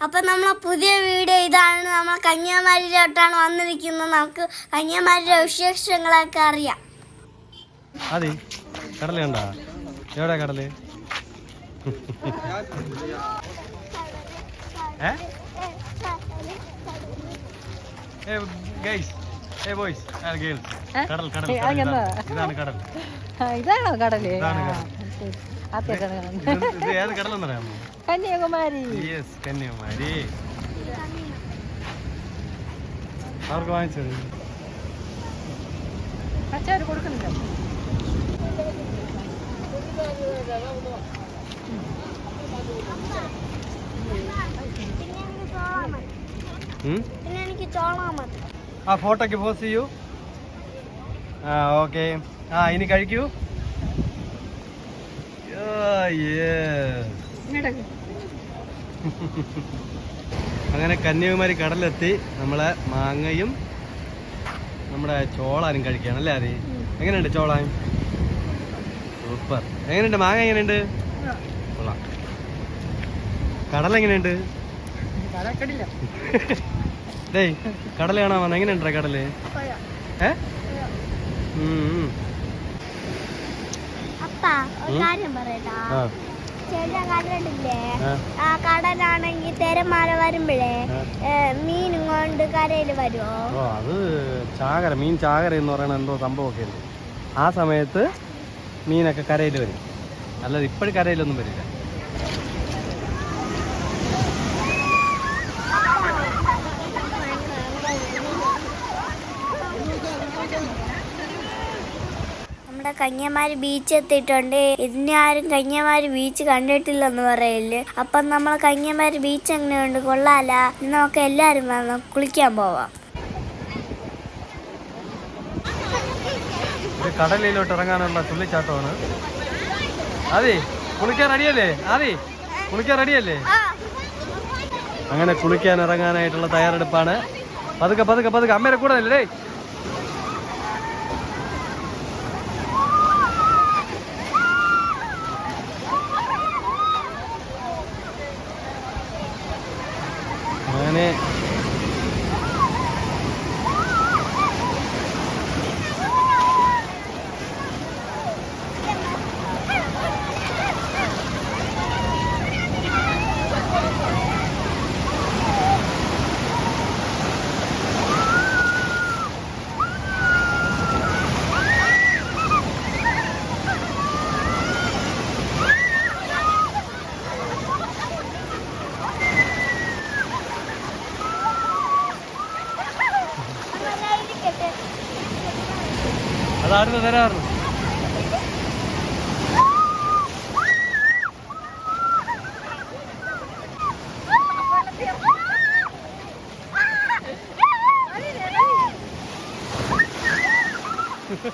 അപ്പം നമ്മളെ പുതിയ വീഡിയോ ഇതാണ്. നമ്മൾ കന്യാകുമാരിയിലോട്ടാണ് വന്നിരിക്കുന്നത്. നമുക്ക് കന്യാകുമാരിയുടെ വിശേഷങ്ങളൊക്കെ അറിയാം. അതെ. കടലുണ്ടാ കണ്ടാ? എവിടെ കടൽ? ഏ? ഏ ഏ ബോയ്സ് ഗേൾസ് കടൽ കടൽ ഏ, കടൽ, ഇതാണ് കടൽ? ഇത് ഏത് കടലെന്നറിയാമോ? കന്യാകുമാരി. യെസ് കന്യാകുമാരി. അവർക്ക് വാങ്ങിച്ചത്? അച്ചാറ് കൊടുക്കുന്നില്ല. ആ ഫോട്ടോക്ക് പോസ് ചെയ്യൂ. ആ ഓക്കെ. ആ ഇനി കഴിക്കൂ. yes. ഇങ്ങോട്ടേക്ക്. അങ്ങനെ കന്യാകുമാരി കടലെത്തി നമ്മളെ മാങ്ങയും നമ്മുടെ ചോളാനും കഴിക്കുകയാണ് അല്ലേ അതി എങ്ങനെയുണ്ട് ചോളാൻ സൂപ്പർ. എങ്ങനെയുണ്ട്? മാങ്ങ എങ്ങനെയുണ്ട്? കൊള്ളാം. കടൽ എങ്ങനെയുണ്ട്. ഡേയ് കടൽ കാണാൻ വന്ന. എങ്ങനെയുണ്ടാ കടൽ? ഏ? ഉം, ആ. കടലാണെങ്കിൽ തിരമാല വരുമ്പോഴേ മീൻ മീനും കൊണ്ട് കരയിൽ വരുമോ ഓ അത് ചാകര മീൻ ചാകര എന്ന് പറയുന്ന എന്തോ സംഭവമൊക്കെ ഉണ്ട്. ആ സമയത്ത് മീനൊക്കെ കരയിൽ വരും. അല്ലാതെ ഇപ്പോഴും കരയിലൊന്നും വരില്ല. നമ്മുടെ കന്യാകുമാരി ബീച്ച് എത്തിയിട്ടുണ്ട്. ഇതിനെ ആരും കന്യാകുമാരി ബീച്ച് കണ്ടിട്ടില്ലെന്ന് പറയല്ലേ അപ്പൊ നമ്മൾ കന്യാകുമാരി ബീച്ച് എങ്ങനെയുണ്ട്? കൊള്ളാല. നമുക്ക് എല്ലാവരും വന്ന് കുളിക്കാൻ പോവാം. കടലിലോട്ട് ഇറങ്ങാനുള്ള തുള്ളിച്ചാട്ടമാണ്. അതെ കുളിക്കാൻ റെഡിയല്ലേ അതെ കുളിക്കാൻ റെഡിയല്ലേ അങ്ങനെ കുളിക്കാൻ ഇറങ്ങാനായിട്ടുള്ള തയ്യാറെടുപ്പാണ്. പതുക്കെ പതുക്കെ പതുക്കെ. അമ്മേരെ കൂടെ അല്ലേ അതായിരുന്നു തരാറുണ്ട് ഏ,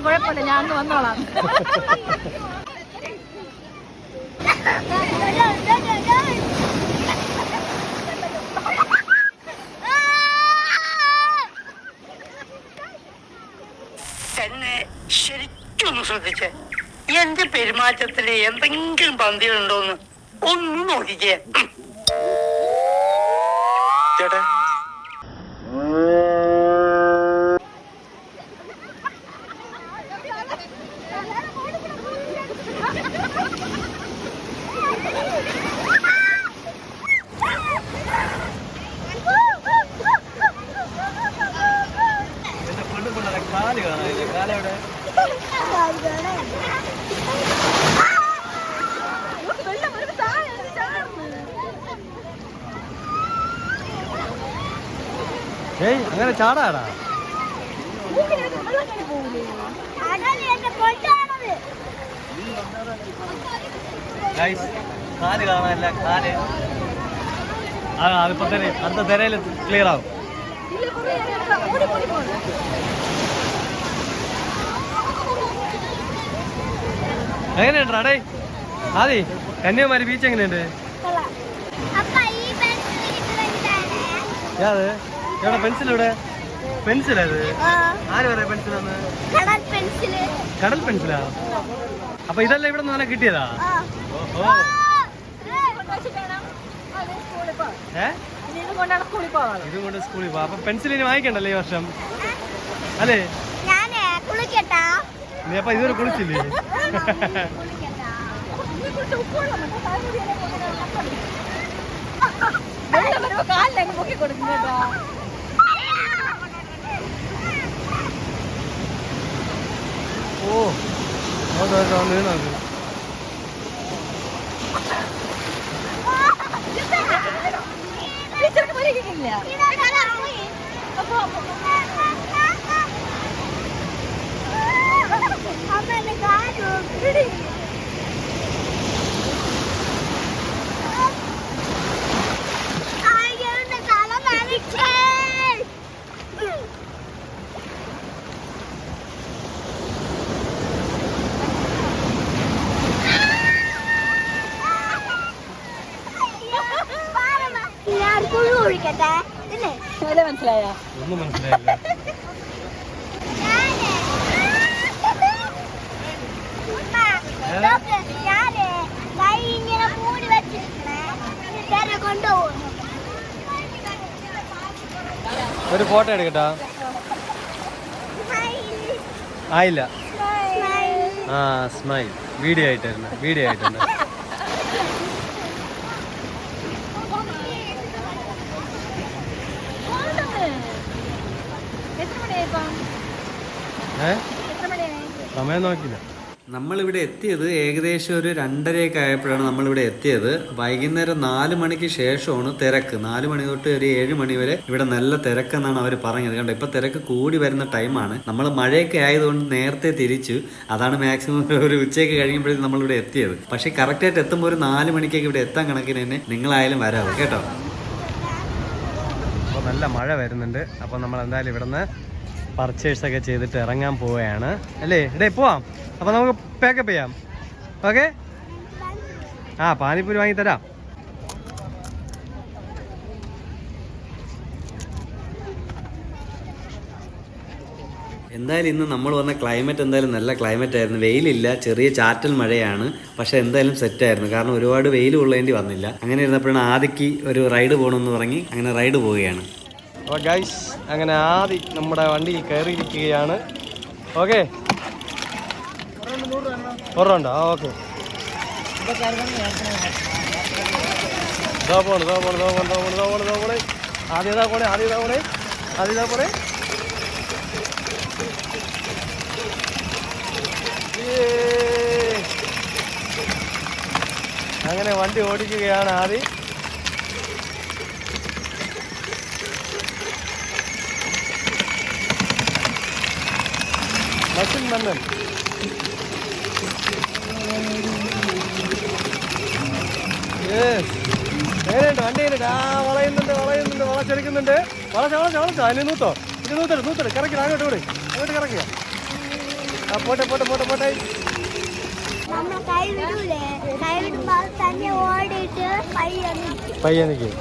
ഇരുന്നാലും കുഴപ്പമില്ല ഞാൻ അന്ന് വന്നോളാം. എന്നെ ശരിക്കൊന്ന് ശ്രദ്ധിച്ചേ. എന്റെ പെരുമാറ്റത്തിൽ എന്തെങ്കിലും പന്തികളുണ്ടോന്ന് ഒന്ന് നോക്കിക്കേ. ചേട്ടൻ എന്റെ പെണ്ണു പിള്ളേരെ കാൽ കാലെവിടെ ഏയ് അങ്ങനെ ചാടാടാ. ഗൈസ് കാൽ കാണാനില്ല കാൽ. ആ അതിപ്പോ തന്നെ അടുത്ത തിരയിൽ ക്ലിയർ ആവും. എങ്ങനെയുണ്ട് അടേ ആദി കന്യാകുമാരി ബീച്ച് എങ്ങനെയുണ്ട്? ഏത് എവിടെ? പെൻസിൽ ഇവിടെ പെൻസിൽ അത് ആര് പറയാ പെൻസിലാന്ന് പെൻസിൽ. കടൽ പെൻസിലാ? അപ്പൊ ഇതല്ല ഇവിടെ നിന്ന് കിട്ടിയതാ? ഓഹോ. ഏ? ഇത് കൊണ്ട് സ്കൂളിൽ പോവാ. അപ്പൊ പെൻസിൽ ഇനി വാങ്ങിക്കണ്ടല്ലേ ഈ വർഷം? അല്ലേ? കുളിക്കട്ടാ. നീ അപ്പൊ ഇതുവരെ കുളിച്ചില്ലേ? കാലിലങ്ങ് പൊക്കി കൊടുക്കും കേട്ടോ ഓ നോക്ക് നോക്ക് വന്ന് വീണ് നോക്ക് ടീച്ചർക്ക് പരിഹരിക്കില്ല അമ്മേന്റെ മനസ്സിലായ? ഒന്നും മനസ്സിലായില്ല. ഒരു ഫോട്ടോ എടുക്കട്ടാ? ആയില്ല. ആ സ്മൈൽ വീഡിയോ ആയിട്ടായിരുന്നു. വീഡിയോ ആയിട്ടുണ്ട്. സമയം നോക്കില്ല നമ്മളിവിടെ എത്തിയത് ഏകദേശം ഒരു രണ്ടരയൊക്കെ ആയപ്പോഴാണ് നമ്മളിവിടെ എത്തിയത്. വൈകുന്നേരം നാല് മണിക്ക് ശേഷമാണ് തിരക്ക്. നാല് മണി തൊട്ട് ഒരു ഏഴ് മണി വരെ ഇവിടെ നല്ല തിരക്കെന്നാണ് അവർ പറഞ്ഞത്. കണ്ടോ ഇപ്പം തിരക്ക് കൂടി വരുന്ന ടൈമാണ്. നമ്മൾ മഴയൊക്കെ ആയതുകൊണ്ട് നേരത്തെ തിരിച്ചു. അതാണ് മാക്സിമം ഒരു ഉച്ചയ്ക്ക് കഴിയുമ്പോഴേക്കും നമ്മളിവിടെ എത്തിയത്. പക്ഷേ കറക്റ്റായിട്ട് എത്തുമ്പോൾ ഒരു നാല് മണിക്കൊക്കെ ഇവിടെ എത്താൻ കണക്കിന് തന്നെ നിങ്ങളായാലും വരാവും? കേട്ടോ? അപ്പോൾ നല്ല മഴ വരുന്നുണ്ട്. അപ്പോൾ നമ്മൾ എന്തായാലും ഇവിടുന്ന് പർച്ചേസ് ഒക്കെ ചെയ്തിട്ട് ഇറങ്ങാൻ പോവുകയാണ്. അല്ലേ? ഇടേ പോവാം. അപ്പോൾ നമുക്ക് പാക്കപ്പ് ചെയ്യാം. ഓക്കെ ആ പാനിപ്പൂരി വാങ്ങി തരാം. എന്തായാലും ഇന്ന് നമ്മൾ വന്ന ക്ലൈമറ്റ് എന്തായാലും നല്ല ക്ലൈമറ്റ് ആയിരുന്നു. വെയിലില്ല ചെറിയ ചാറ്റൽ മഴയാണ്. പക്ഷെ എന്തായാലും സെറ്റ് ആയിരുന്നു. കാരണം ഒരുപാട് വെയിൽ കൊള്ളേണ്ടി വന്നില്ല. അങ്ങനെ ഇരുന്നപ്പോഴാണ് ആദിക്ക് ഒരു റൈഡ് പോകണമെന്ന് പറഞ്ഞ് അങ്ങനെ റൈഡ് പോവുകയാണ്. അപ്പോൾ ഗൈസ് അങ്ങനെ ആദ്യം നമ്മുടെ വണ്ടിയിൽ കയറിയിരിക്കുകയാണ്. ഓക്കെ കുറവുണ്ടോ ആ ഓക്കെ പോണ് ഇതാ പോണ് ഇതാ പോണ് ഇതാ പോണ് ഇതാ പോണ് ഇതാ പോണ്. ആദ്യം ഇതാ പോണേ ആദ്യം ഇതാ പോണേ. ആദ്യം ഇതാ പോണേ. അങ്ങനെ വണ്ടി ഓടിക്കുകയാണ് ആദ്യം. മന്നൻ Yes. എങ്ങനെയുണ്ട് വണ്ടി എങ്ങനെയുണ്ട് ആ വളയുന്നുണ്ട് വളയുന്നുണ്ട് വളച്ചെടുക്കുന്നുണ്ട് വളച്ച വളച്ച വളച്ച അതിന് നൂത്തോ. ഇത് നൂത്തട് നൂത്തട് കറക്കി അങ്ങോട്ട് വിട് അങ്ങോട്ട് കിറക്കുക ആ പോട്ടെ പോട്ടെ പോട്ടെ പോട്ടെ. പയ്യ നിൽക്കും.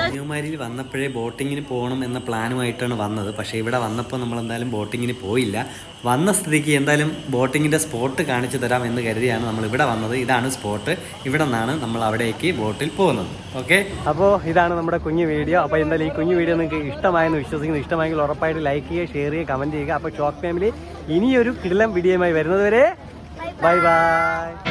കന്യാകുമാരിയിൽ വന്നപ്പോഴേ ബോട്ടിങ്ങിന് പോകണം എന്ന പ്ലാനുമായിട്ടാണ് വന്നത്. പക്ഷേ ഇവിടെ വന്നപ്പോൾ നമ്മൾ എന്തായാലും ബോട്ടിങ്ങിന് പോയില്ല. വന്ന സ്ഥിതിക്ക് എന്തായാലും ബോട്ടിങ്ങിന്റെ സ്പോട്ട് കാണിച്ചു തരാം എന്ന് കരുതിയാണ് നമ്മൾ ഇവിടെ വന്നത്. ഇതാണ് സ്പോട്ട്. ഇവിടെ നിന്നാണ് നമ്മൾ അവിടേക്ക് ബോട്ടിൽ പോകുന്നത്. ഓക്കെ? അപ്പോൾ ഇതാണ് നമ്മുടെ കുഞ്ഞു വീഡിയോ. അപ്പോൾ എന്തായാലും ഈ കുഞ്ഞു വീഡിയോ നിങ്ങൾക്ക് ഇഷ്ടമായെന്ന് വിശ്വസിക്കുന്നു. ഇഷ്ടമായെങ്കിൽ ഉറപ്പായിട്ട് ലൈക്ക് ചെയ്യുക ഷെയർ ചെയ്യുക കമന്റ് ചെയ്യുക. അപ്പോൾ ഷോക്ക് ഫാമിലി ഇനിയൊരു കിടിലം വീഡിയോയുമായി വരുന്നത് വരെ ബൈ ബൈ